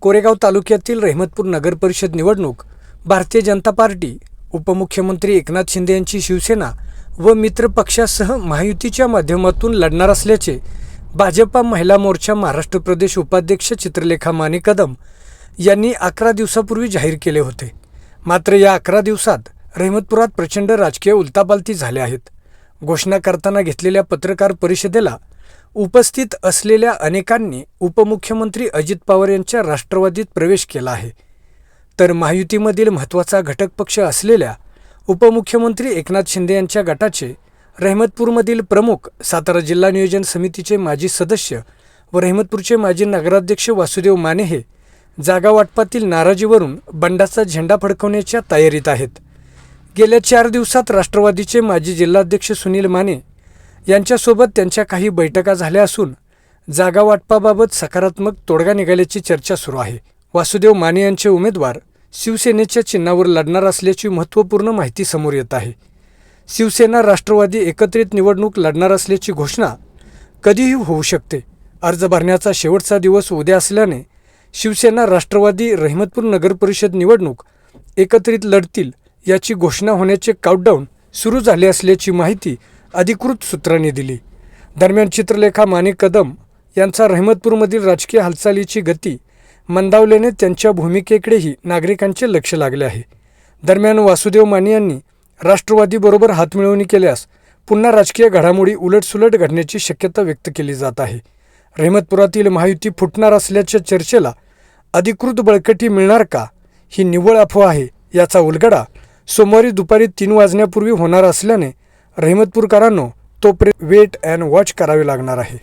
कोरेगाव तालुक्यातील रहमतपूर नगर परिषद निवडणूक भारतीय जनता पार्टी उपमुख्यमंत्री एकनाथ शिंदे यांची शिवसेना व मित्र पक्षासह महायुतीच्या माध्यमातून लढणार असल्याचे भाजपा महिला मोर्चा महाराष्ट्र प्रदेश उपाध्यक्ष चित्रलेखा माने कदम यांनी अकरा दिवसापूर्वी जाहीर केले होते. मात्र या अकरा दिवसात रहमतपुरात प्रचंड राजकीय उलतापालती झाल्या आहेत. घोषणा करताना घेतलेल्या पत्रकार परिषदेला उपस्थित असलेल्या अनेकांनी उपमुख्यमंत्री अजित पवार यांच्या राष्ट्रवादीत प्रवेश केला आहे. तर महायुतीमधील महत्त्वाचा घटक पक्ष असलेल्या उपमुख्यमंत्री एकनाथ शिंदे यांच्या गटाचे रहमतपूरमधील प्रमुख सातारा जिल्हा नियोजन समितीचे माजी सदस्य व रहमतपूरचे माजी नगराध्यक्ष वासुदेव माने हे जागा वाटपातील नाराजीवरून बंडाचा झेंडा फडकवण्याच्या तयारीत आहेत. गेल्या चार दिवसात राष्ट्रवादीचे माजी जिल्हाध्यक्ष सुनील माने यांच्यासोबत त्यांच्या काही बैठका झाल्या असून जागा वाटपाबाबत सकारात्मक तोडगा निघाल्याची चर्चा सुरू आहे. वासुदेव माने यांचे उमेदवार शिवसेनेच्या चिन्हावर लढणार असल्याची महत्त्वपूर्ण माहिती समोर येत आहे. शिवसेना राष्ट्रवादी एकत्रित निवडणूक लढणार असल्याची घोषणा कधीही होऊ शकते. अर्ज भरण्याचा शेवटचा दिवस उद्या असल्याने शिवसेना राष्ट्रवादी रहमतपूर नगरपरिषद निवडणूक एकत्रित लढतील याची घोषणा होण्याचे काउंटडाऊन सुरू झाले असल्याची माहिती अधिकृत सूत्रांनी दिली. दरम्यान चित्रलेखा माने कदम यांचा रहमतपूरमधील राजकीय हालचालीची गती मंदावल्याने त्यांच्या भूमिकेकडेही नागरिकांचे लक्ष लागले आहे. दरम्यान वासुदेव माने यांनी राष्ट्रवादीबरोबर हातमिळवणी केल्यास पुन्हा राजकीय घडामोडी उलटसुलट घडण्याची शक्यता व्यक्त केली जात आहे. रहमतपुरातील महायुती फुटणार असल्याच्या चर्चेला अधिकृत बळकटी मिळणार का ही निव्वळ अफवा आहे याचा उलगडा सोमवारी दुपारी तीन वाजण्यापूर्वी होणार असल्याने रहिमतपूरकरांनो तोपर्यंत वेट अँड वॉच करावे लागणार आहे.